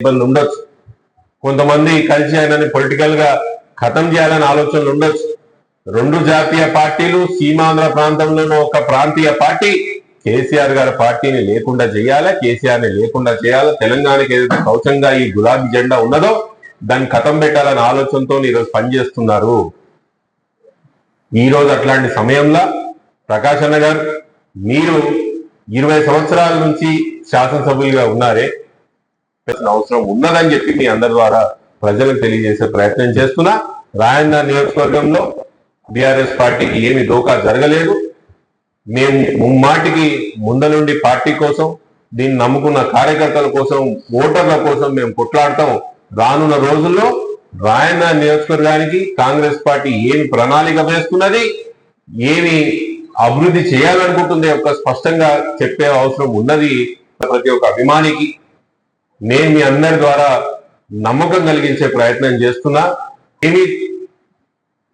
ఇబ్బంది ఉండొచ్చు. కొంతమంది కలిసి ఆయనని పొలిటికల్గా ఖతం చేయాలని ఆలోచనలు ఉండొచ్చు. రెండు జాతీయ పార్టీలు సీమాంధ్ర ప్రాంతంలోనూ ఒక ప్రాంతీయ పార్టీ కేసీఆర్ గారి పార్టీని లేకుండా చేయాలా? కేసీఆర్ని లేకుండా చేయాలా? తెలంగాణకి ఏదైతే కౌచంగా ఈ గులాబీ జెండా ఉన్నదో దాన్ని కథం పెట్టాలనే ఆలోచనతో ఈరోజు పనిచేస్తున్నారు. ఈ రోజు అట్లాంటి సమయంలో ప్రకాశ్ అన్న గారు మీరు ఇరవై సంవత్సరాల నుంచి శాసనసభ్యులుగా ఉన్నారే. అవసరం ఉన్నదని చెప్పి మీ అందరి ద్వారా ప్రజలకు తెలియజేసే ప్రయత్నం చేస్తున్నా. రాయన్న నియోజకవర్గంలో బీఆర్ఎస్ పార్టీకి ఏమి దోకా జరగలేదు. మేము ముమ్మాటికి ముందనుండి పార్టీ కోసం దీన్ని నమ్ముకున్న కార్యకర్తల కోసం ఓటర్ల కోసం మేము కొట్లాడతాం. రానున్న రోజుల్లో రాయన్న నియోజకవర్గానికి కాంగ్రెస్ పార్టీ ఏమి ప్రణాళిక వేస్తున్నది ఏమి అభివృద్ధి చేయాలనుకుంటుంది ఒక స్పష్టంగా చెప్పే అవసరం ఉన్నది ప్రతి ఒక్క అభిమానికి. నేను మీ అందరి ద్వారా నమ్మకం కలిగించే ప్రయత్నం చేస్తున్నా. ఏమి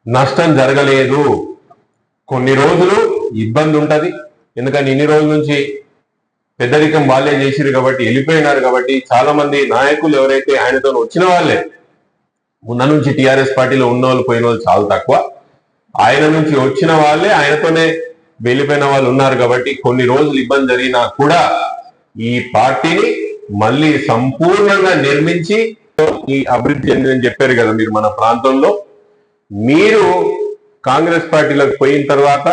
నష్టం జరగలేదు. కొన్ని రోజులు ఇబ్బంది ఉంటుంది. ఎందుకని ఇన్ని రోజుల నుంచి పెద్దరికం వాళ్ళే చేసిరు కాబట్టి వెళ్ళిపోయినారు కాబట్టి చాలా మంది నాయకులు ఎవరైతే ఆయనతో వచ్చిన వాళ్ళే ఉన్న నుంచి టిఆర్ఎస్ పార్టీలో ఉన్న వాళ్ళు పోయిన వాళ్ళు చాలా తక్కువ. ఆయన నుంచి వచ్చిన వాళ్ళే ఆయనతోనే వెళ్ళిపోయిన వాళ్ళు ఉన్నారు కాబట్టి కొన్ని రోజులు ఇబ్బంది జరిగినా కూడా ఈ పార్టీని మళ్ళీ సంపూర్ణంగా నిర్మించి ఈ అభివృద్ధి చెందిందని చెప్పారు కదా మీరు మన ప్రాంతంలో. మీరు కాంగ్రెస్ పార్టీలోకి పోయిన తర్వాత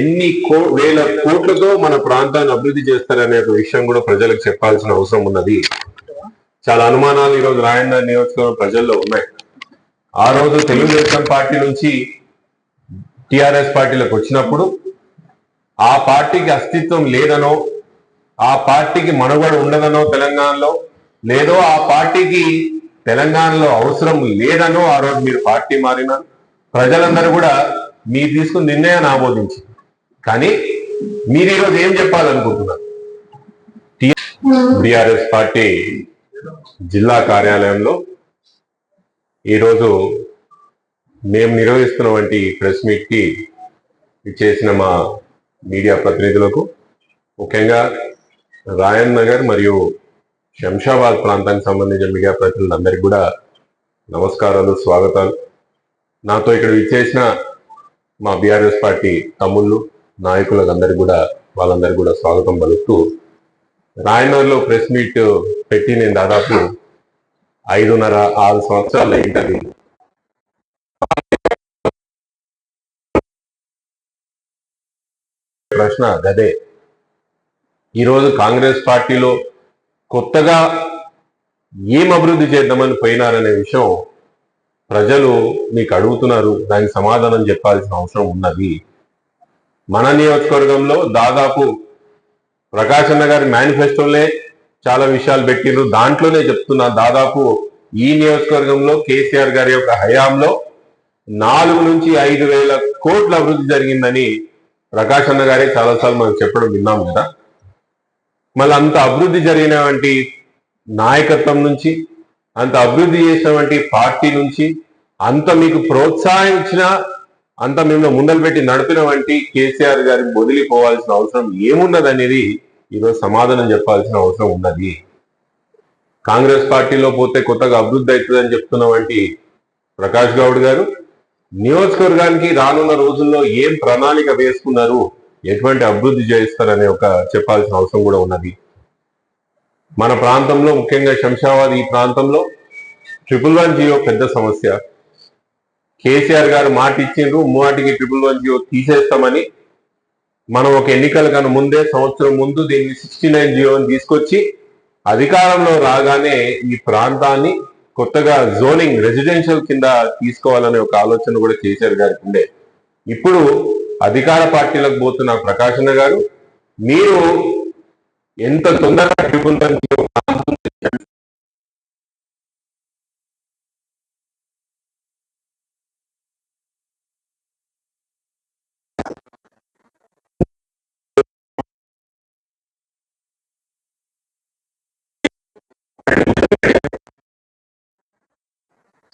ఎన్ని కో వేల కోట్లతో మన ప్రాంతాన్ని అభివృద్ధి చేస్తారనే ఒక విషయం కూడా ప్రజలకు చెప్పాల్సిన అవసరం ఉన్నది. చాలా అనుమానాలు ఈరోజు రాయన్న నియోజకవర్గం ప్రజల్లో ఉన్నాయి. ఆ రోజు తెలుగుదేశం పార్టీ నుంచి టిఆర్ఎస్ పార్టీలకు వచ్చినప్పుడు ఆ పార్టీకి అస్తిత్వం లేదనో ఆ పార్టీకి మనుగడ ఉండదనో తెలంగాణలో? లేదో ఆ పార్టీకి తెలంగాణలో అవసరం లేదనో ఆ రోజు మీరు పార్టీ మారిన ప్రజలందరూ కూడా మీరు తీసుకున్న నిర్ణయాన్ని ఆమోదించి కానీ మీరు ఈరోజు ఏం చెప్పాలనుకుంటున్నారు? టిఆర్ఎస్ పార్టీ జిల్లా కార్యాలయంలో ఈరోజు మేము నిర్వహిస్తున్నటువంటి ప్రెస్ మీట్కి చేసిన మా మీడియా ప్రతినిధులకు ముఖ్యంగా రాయన్ నగర్ మరియు శంషాబాద్ ప్రాంతానికి సంబంధించిన మీడియా ప్రతినిధులందరికీ కూడా నమస్కారాలు స్వాగతాలు. నాతో ఇక్కడ విచ్చేసిన మా బీఆర్ఎస్ పార్టీ తమ్ముళ్ళు నాయకులందరికీ కూడా వాళ్ళందరికీ కూడా స్వాగతం పలుకుతూ రాయనగర్లో ప్రెస్ మీట్ పెట్టి నేను దాదాపు ఐదున్నర ఆరు సంవత్సరాలు అయింటది ప్రశ్న గదే. ఈరోజు కాంగ్రెస్ పార్టీలో కొత్తగా ఏం అభివృద్ధి చేద్దామని పోయినారనే విషయం ప్రజలు మీకు అడుగుతున్నారు. దానికి సమాధానం చెప్పాల్సిన అవసరం ఉన్నది. మన నియోజకవర్గంలో దాదాపు ప్రకాశన్న గారి మేనిఫెస్టోలే చాలా విషయాలు పెట్టిండ్రు దాంట్లోనే చెప్తున్నా దాదాపు ఈ నియోజకవర్గంలో కేసీఆర్ గారి యొక్క హయాంలో నాలుగు నుంచి ఐదు వేల కోట్ల అభివృద్ధి జరిగిందని ప్రకాష్ అన్న గారే చాలాసార్లు మనం చెప్పడం విన్నాం కదా. మళ్ళీ అంత అభివృద్ధి జరిగినటువంటి నాయకత్వం నుంచి అంత అభివృద్ధి చేసినటువంటి పార్టీ నుంచి అంత మీకు ప్రోత్సహించిన అంత మిమ్మల్ని ముందలు పెట్టి నడిపిన వంటి కేసీఆర్ గారి వదిలిపోవాల్సిన అవసరం ఏమున్నదనేది ఈరోజు సమాధానం చెప్పాల్సిన అవసరం ఉన్నది. కాంగ్రెస్ పార్టీలో పోతే కొత్తగా అభివృద్ధి అవుతుందని చెప్తున్న వంటి ప్రకాష్ గౌడ్ గారు నియోజకవర్గానికి రానున్న రోజుల్లో ఏం ప్రణాళిక వేసుకున్నారు? ఎటువంటి అభివృద్ధి చేయిస్తారనే ఒక చెప్పాల్సిన అవసరం కూడా ఉన్నది. మన ప్రాంతంలో ముఖ్యంగా శంషాబాద్ ఈ ప్రాంతంలో ట్రిపుల్ వన్ జియో పెద్ద సమస్య. కేసీఆర్ గారు మాట ఇచ్చిండ్రు మూవాటికి ట్రిపుల్ వన్ జియో తీసేస్తామని మనం ఒక ఎన్నికల కన్నా ముందే సంవత్సరం ముందు దీన్ని సిక్స్టీ నైన్ జియోని తీసుకొచ్చి అధికారంలో రాగానే ఈ ప్రాంతాన్ని కొత్తగా జోనింగ్ రెసిడెన్షియల్ కింద తీసుకోవాలనే ఒక ఆలోచన కూడా కేసీఆర్ గారికి ఉండే. ఇప్పుడు అధికార పార్టీలకు పోతున్న ప్రకాశన గారు మీరు ఎంత తొందరగా ట్రిపుల్